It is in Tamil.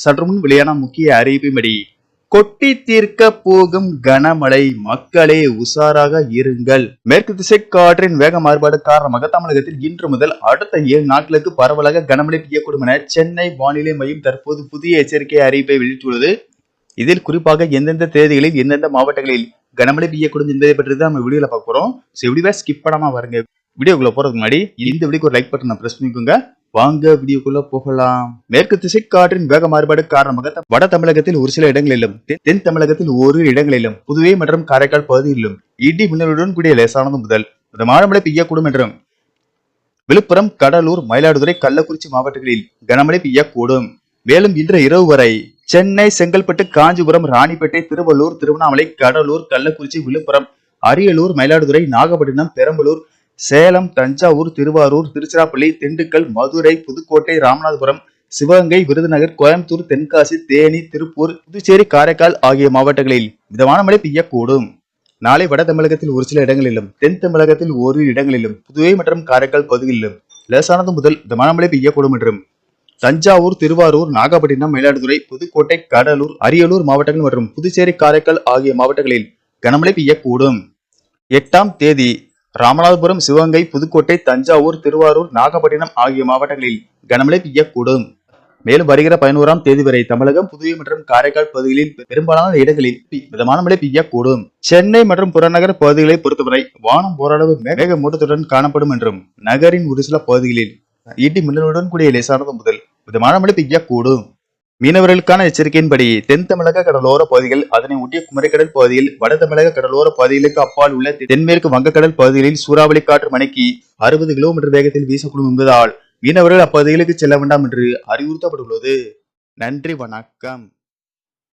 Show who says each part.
Speaker 1: சற்றுமுன் வெளியான முக்கிய அறிவிப்படி கொட்டி தீர்க்க போகும் கனமழை மக்களே உஷாராக இருங்கள் மேற்கு திசை காற்றின் வேக மாறுபாடு காரணமாக தமிழகத்தில் இன்று முதல் அடுத்த ஏழு நாட்களுக்கு பரவலாக கனமழை பெய்யக்கூடும் என சென்னை வானிலை மையம் தற்போது புதிய எச்சரிக்கை அறிவிப்பை வெளியிட்டுள்ளது இதில் குறிப்பாக எந்தெந்த தேதிகளில் எந்தெந்த மாவட்டங்களில் கனமழை பெய்யக்கூடும் என்பதை பற்றி தான் நம்ம வீடியோவில் பார்க்குறோம் ஸோ எப்படிவே ஸ்கிப் பண்ணாமல் வருங்க வீடியோக்குள்ளே முன்னாடி இந்த வீடியோக்கு ஒரு லைக் பட்டன் ப்ரெஸ் பண்ணிக்கோங்க வாங்க வீடியோக்குள்ள போகலாம் மேற்கு திசை காற்றின் வேக மாறுபாடு காரணமாக வட தமிழகத்தில் ஒரு சில இடங்களிலும் தென் தமிழகத்தில் ஒரு இடங்களிலும் புதுவை மற்றும் காரைக்கால் பகுதியிலும் இடி மின்னலுடன் கூடிய லேசானது முதல் மிதமான மழை பெய்யக்கூடும் என்றும் விழுப்புரம் கடலூர் மயிலாடுதுறை கள்ளக்குறிச்சி மாவட்டங்களில் கனமழை பெய்யக்கூடும் மேலும் இன்று இரவு வரை சென்னை செங்கல்பட்டு காஞ்சிபுரம் ராணிப்பேட்டை திருவள்ளூர் திருவண்ணாமலை கடலூர் கள்ளக்குறிச்சி விழுப்புரம் அரியலூர் மயிலாடுதுறை நாகப்பட்டினம் பெரம்பலூர் சேலம் தஞ்சாவூர் திருவாரூர் திருச்சிராப்பள்ளி திண்டுக்கல் மதுரை புதுக்கோட்டை ராமநாதபுரம் சிவகங்கை விருதுநகர் கோயம்புத்தூர் தென்காசி தேனி திருப்பூர் புதுச்சேரி காரைக்கால் ஆகிய மாவட்டங்களில் மிதமான மழை பெய்யக்கூடும் நாளை வட தமிழகத்தில் ஒரு சில இடங்களிலும் தென் தமிழகத்தில் ஓரிரு இடங்களிலும் புதுவை மற்றும் காரைக்கால் பகுதிகளிலும் லேசானது முதல் மிதமான மழை பெய்யக்கூடும் என்றும் தஞ்சாவூர் திருவாரூர் நாகப்பட்டினம் மயிலாடுதுறை புதுக்கோட்டை கடலூர் அரியலூர் மாவட்டங்கள் மற்றும் புதுச்சேரி காரைக்கால் ஆகிய மாவட்டங்களில் கனமழை பெய்யக்கூடும் எட்டாம் தேதி ராமநாதபுரம் சிவகங்கை புதுக்கோட்டை தஞ்சாவூர் திருவாரூர் நாகப்பட்டினம் ஆகிய மாவட்டங்களில் கனமழை பெய்யக்கூடும் மேலும் வருகிற பதினோராம் தேதி வரை தமிழகம் புதுவை மற்றும் காரைக்கால் பகுதிகளில் பெரும்பாலான இடங்களில் மிதமான மழை பெய்யக்கூடும் சென்னை மற்றும் புறநகர் பகுதிகளை பொறுத்தவரை வானம் ஓரளவு மேக மூட்டத்துடன் காணப்படும் என்றும் நகரின் ஒரு சில பகுதிகளில் இடி மின்னலுடன் கூடிய லேசானது முதல் மிதமான மழை பெய்யக்கூடும் மீனவர்களுக்கான எச்சரிக்கையின்படி தென் தமிழக கடலோர பகுதிகள் அதனை ஒட்டிய குமரிக்கடல் பகுதியில் வட தமிழக கடலோர பகுதிகளுக்கு அப்பால் உள்ள தென்மேற்கு வங்கக்கடல் பகுதிகளில் சூறாவளி காற்று மணிக்கு அறுபது கிலோமீட்டர் வேகத்தில் வீசக்கூடும் என்பதால் மீனவர்கள் அப்பகுதிகளுக்கு செல்ல வேண்டாம் என்று அறிவுறுத்தப்பட்டுள்ளது நன்றி வணக்கம்